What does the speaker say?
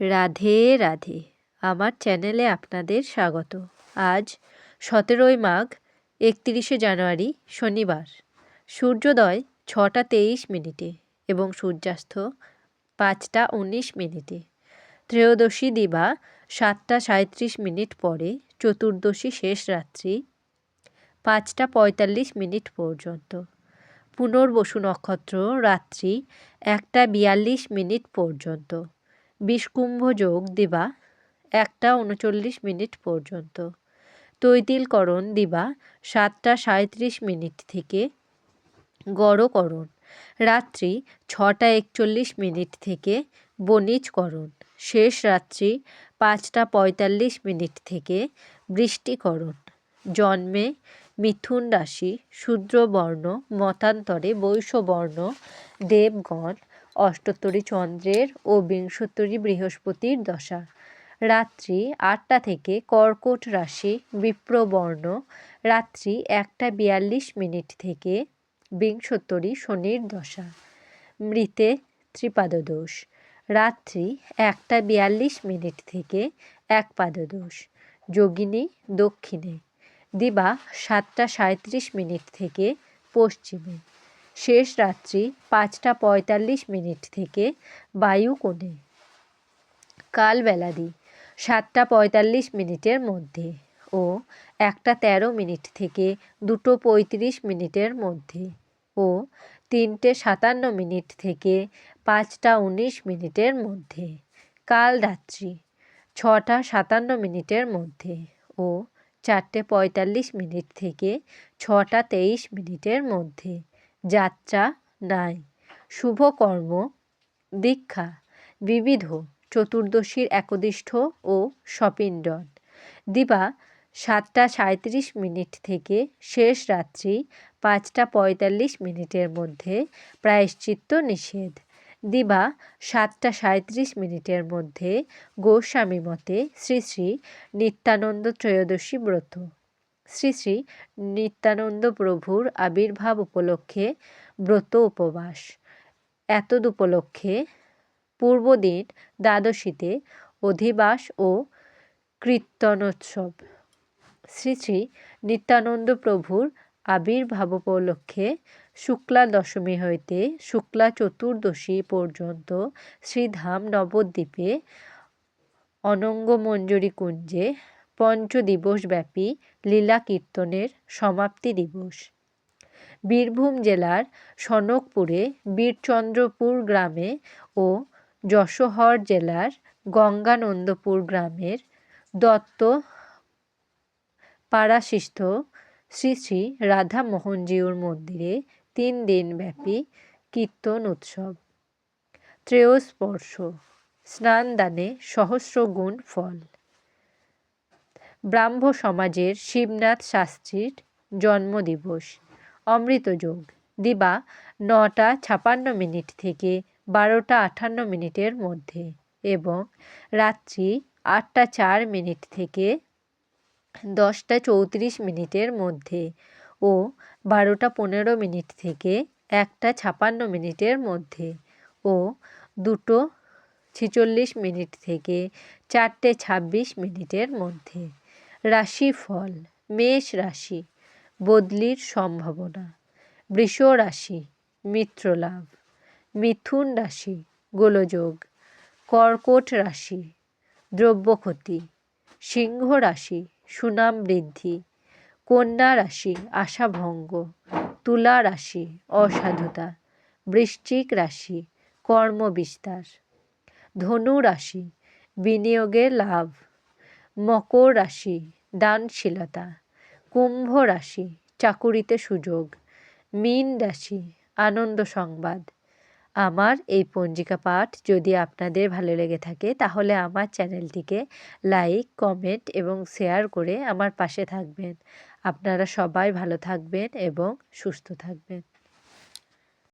রাধে রাধে। আমার চ্যানেলে আপনাদের স্বাগত। আজ সতেরোই মাঘ, একত্রিশে জানুয়ারি, শনিবার। সূর্যোদয় ছটা তেইশ মিনিটে এবং সূর্যাস্ত পাঁচটা উনিশ মিনিটে। ত্রয়োদশী দিবা সাতটা সাঁত্রিশ মিনিট পরে, চতুর্দশী শেষ রাত্রি পাঁচটা পঁয়তাল্লিশ মিনিট পর্যন্ত। পুনর্বসু নক্ষত্র রাত্রি একটা বিয়াল্লিশ মিনিট পর্যন্ত। বিষকুম্ভ যোগ দিবা একটা উনচল্লিশ মিনিট পর্যন্ত। তৈতিলকরণ দিবা সাতটা সাঁত্রিশ মিনিট থেকে। গড়করণ রাত্রি ছটা একচল্লিশ মিনিট থেকে। বণিজকরণ শেষ রাত্রি পাঁচটা পঁয়তাল্লিশ মিনিট থেকে। বৃষ্টিকরণ জন্মে মিথুন রাশি, শূদ্রবর্ণ, মতান্তরে বৈশ্যবর্ণ দেবগণ অষ্টোত্তরী চন্দ্রের ও বিংশোত্তরী বৃহস্পতির দশা। রাত্রি আটটা থেকে কর্কট রাশি বিপ্রবর্ণ। রাত্রি একটা বিয়াল্লিশ মিনিট থেকে বিংশোত্তরী শনির দশা। মৃতে ত্রিপাদদোষ। রাত্রি একটা বিয়াল্লিশ মিনিট থেকে এক পাদদোষ। যোগিনী দক্ষিণে। দিবা সাতটা সাঁত্রিশ মিনিট থেকে পশ্চিমে। শেষ রাত্রি পাঁচটা পঁয়তাল্লিশ মিনিট থেকে বায়ুকোণে কালবেলাদি, সাতটা পঁয়তাল্লিশ মিনিটের মধ্যে ও একটা তেরো মিনিট থেকে দুটো পঁয়ত্রিশ মিনিটের মধ্যে ও তিনটে সাতান্ন মিনিট থেকে পাঁচটা উনিশ মিনিটের মধ্যে। কাল রাত্রি ছটা সাতান্ন মিনিটের মধ্যে ও চারটে পঁয়তাল্লিশ মিনিট থেকে ছটা তেইশ মিনিটের মধ্যে যাত্রা নাই শুভকর্ম দীক্ষা, বিবিধ, চতুর্দশীর একদিষ্ঠ ও সপিণ্ডন দিবা সাতটা সাঁত্রিশ মিনিট থেকে শেষ রাত্রি পাঁচটা পঁয়তাল্লিশ মিনিটের মধ্যে প্রায়শ্চিত্ত নিষেধ। দিবা সাতটা সাঁত্রিশ মিনিটের মধ্যে গোস্বামী মতে শ্রী শ্রী নিত্যানন্দ ত্রয়োদশী ব্রত। শ্রী শ্রী নিত্যানন্দ প্রভুর আবির্ভাব উপলক্ষে ব্রত উপবাস। এতদ উপলক্ষে পূর্বদিন দ্বাদশীতে অধিবাস ও কীর্তনোৎসব। শ্রী শ্রী নিত্যানন্দ প্রভুর আবির্ভাব উপলক্ষে শুক্লা দশমী হইতে শুক্লা চতুর্দশী পর্যন্ত শ্রীধাম নবদ্বীপে অনঙ্গমঞ্জরী কুঞ্জে পঞ্চদিবসব্যাপী লীলা কীর্তনের সমাপ্তি দিবস। বীরভূম জেলার সনকপুরে বীরচন্দ্রপুর গ্রামে ও যশোহর জেলার গঙ্গানন্দপুর গ্রামের দত্ত পাড়াশিস্থ শ্রী শ্রী রাধা মোহনজিউর মন্দিরে তিন দিনব্যাপী কীর্তন উৎসব। ত্রেয়স্পর্শ। স্নানদানে সহস্র গুণ ফল। ব্রাহ্ম সমাজের শিবনাথ শাস্ত্রীর জন্মদিবস। অমৃতযোগ দিবা নটা ছাপান্ন মিনিট থেকে বারোটা আটান্ন মিনিটের মধ্যে এবং রাত্রি আটটা চার মিনিট থেকে দশটা চৌত্রিশ মিনিটের মধ্যে ও বারোটা পনেরো মিনিট থেকে একটা ছাপান্ন মিনিটের মধ্যে ও দুটো ছেচল্লিশ মিনিট থেকে চারটে ছাব্বিশ মিনিটের মধ্যে। রাশিফল মেষ রাশি, বদলির সম্ভাবনা, বৃষ রাশি মিত্রলাভ মিথুন রাশি, গোলযোগ, কর্কট রাশি দ্রব্যক্ষতি সিংহ রাশি, সুনাম বৃদ্ধি, কন্যা রাশি, আশাভঙ্গ, তুলা রাশি, অসাধুতা, বৃশ্চিক রাশি, কর্মবিস্তার, ধনু রাশি বিনিয়োগের লাভ মকর রাশি, দানশীলতা, কুম্ভ রাশি, চাকুরিতে সুযোগ, মীন রাশি, আনন্দ সংবাদ। আমার এই পঞ্জিকা পাঠ যদি আপনাদের ভালো লেগে থাকে, তাহলে আমার চ্যানেলটিকে লাইক, কমেন্ট এবং শেয়ার করে আমার পাশে থাকবেন। আপনারা সবাই ভালো থাকবেন এবং সুস্থ থাকবেন।